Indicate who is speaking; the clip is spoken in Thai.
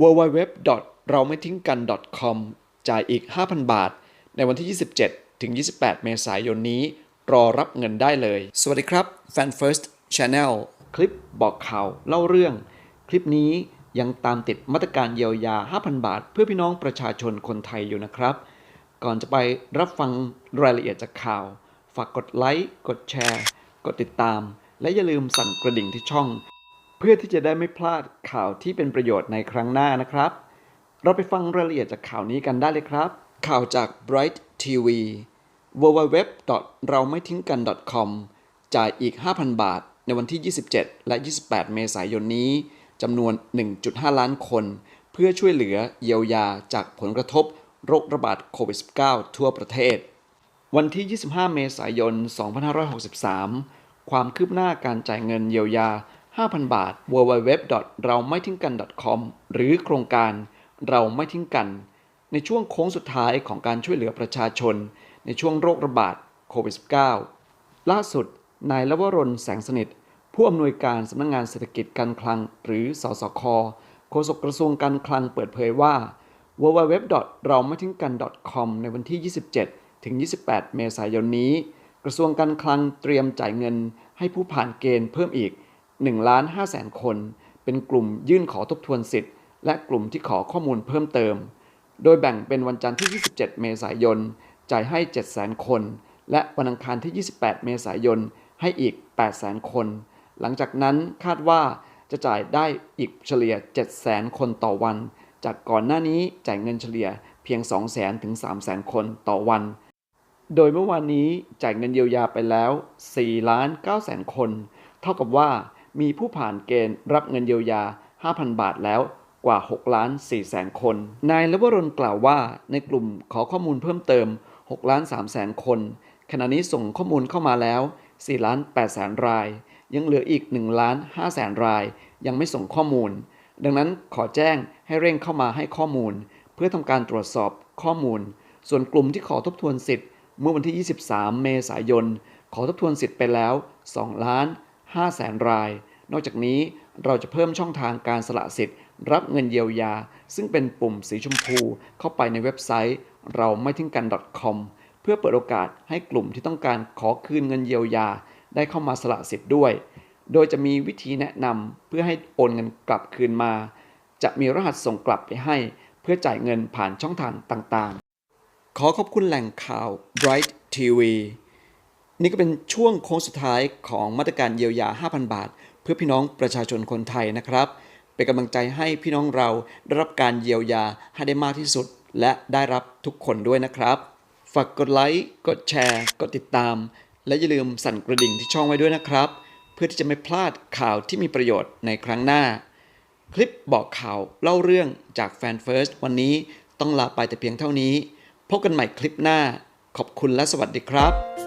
Speaker 1: www. เราไม่ทิ้งกัน .com จ่ายอีก 5,000 บาท ในวันที่ 27 ถึง 28 เมษายนนี้ รอรับเงินได้เลย สวัสดีครับ Fan First Channel คลิปบอกข่าวเล่าเรื่อง คลิปนี้ยังตามติดมาตรการเยียวยา 5,000 บาท เพื่อพี่น้องประชาชนคนไทยอยู่นะครับ ก่อนจะไปรับฟังรายละเอียดจากข่าว ฝากกดไลค์ กดแชร์ กดติดตาม และอย่าลืมสั่นกระดิ่งที่ช่อง เพื่อที่จะได้ไม่พลาดข่าวที่เป็นประโยชน์ในครั้งหน้านะครับ เราไปฟังรายละเอียดจากข่าวนี้กันได้เลยครับ ข่าวจาก Bright TV www. เราไม่ทิ้งกัน .com จ่ายอีก 5,000 บาท ในวันที่ 27 และ 28 เมษายนนี้จำนวน 1.5 ล้านคน เพื่อช่วยเหลือเยียวยาจากผลกระทบโรคระบาดโควิด -19 ทั่วประเทศ วันที่ 25 เมษายน 2563 ความคืบหน้าการจ่ายเงินเยียวยา 5,000 บาท www. เราไม่ทิ้งกัน .com หรือโครงการเราไม่ทิ้งกัน ในช่วงโค้งสุดท้ายของการช่วยเหลือประชาชน ในช่วงโรคระบาดโควิด -19 ล่าสุด นายลวรนแสงสนิท ผู้อำนวยการสำนักงงานเศรษฐกิจการคลัง หรือสสคโฆษกกระทรวงการคลังเปิดเผยว่า www. เราไม่ทิ้งกัน .com ในวันที่ 27 ถึง 28 เมษายนนี้ กระทรวงการคลังเตรียมจ่ายเงินให้ผู้ผ่านเกณฑ์เพิ่มอีก 1ล้าน5แสนคน เป็นกลุ่มยื่นขอทบทวนสิทธิ์ และกลุ่มที่ขอข้อมูลเพิ่มเติม โดยแบ่งเป็นวันจันทร์ที่ 27 เมษายน จ่ายให้ 7 0 0 0 0 คน และวันอังคารที่ 28 เมษายน ให้อีก 8 0 0 0 0 คน หลังจากนั้นคาดว่าจะจ่ายได้อีกเฉลี่ย 700,000คนต่อวัน จากก่อนหน้านี้จ่ายเงินเฉลี่ยเพียง 200,000 ถึง 300,000 คนต่อวัน โดยเมื่อวานนี้จ่ายเงินเยียวยาไปแล้ว4ล้าน9แสนคน เท่ากับว่า มีผู้ผ่านเกณฑ์รับเงินเยียวยา 5,000 บาทแล้วกว่า 6 ล้าน4แสนคน นายลวรนกล่าวว่าในกลุ่มขอข้อมูลเพิ่มเติม 6 ล้าน3แสนคน ขณะนี้ส่งข้อมูลเข้ามาแล้ว 4 ล้าน8แสนราย ยังเหลืออีก 1 ล้าน5แสนราย ยังไม่ส่งข้อมูล ดังนั้นขอแจ้งให้เร่งเข้ามาให้ข้อมูล เพื่อทำการตรวจสอบข้อมูล ส่วนกลุ่มที่ขอทบทวนสิทธิ์ เมื่อวันที่ 23 เมษายน ขอทบทวนสิทธิ์ไปแล้ว 2 ล้าน 5แสนราย นอกจากนี้เราจะเพิ่มช่องทางการสละสิทธิ์ รับเงินเยียวยา ซึ่งเป็นปุ่มสีชมพู เข้าไปในเว็บไซต์เราไม่ทิ้งกัน .com เพื่อเปิดโอกาสให้กลุ่มที่ต้องการขอคืนเงินเยียวยา ได้เข้ามาสละสิทธิ์ด้วย โดยจะมีวิธีแนะนำเพื่อให้โอนเงินกลับคืนมา จะมีรหัสส่งกลับไปให้ เพื่อจ่ายเงินผ่านช่องทางต่างๆ ขอขอบคุณแหล่งข่าว Bright TV นี่ก็เป็นช่วงโค้งสุดท้ายของมาตรการเยียวยา 5,000 บาท เพื่อพี่น้องประชาชนคนไทยนะครับ เป็นกำลังใจให้พี่น้องเราได้รับการเยียวยาให้ได้มากที่สุด และได้รับทุกคนด้วยนะครับ ฝากกดไลค์กดแชร์ กดติดตาม และอย่าลืมสั่นกระดิ่งที่ช่องไว้ด้วยนะครับ เพื่อที่จะไม่พลาดข่าวที่มีประโยชน์ในครั้งหน้า คลิปบอกข่าวเล่าเรื่องจากแฟนเฟิร์สวันนี้ต้องลาไปแต่เพียงเท่านี้ พบกันใหม่คลิปหน้า ขอบคุณและสวัสดีครับ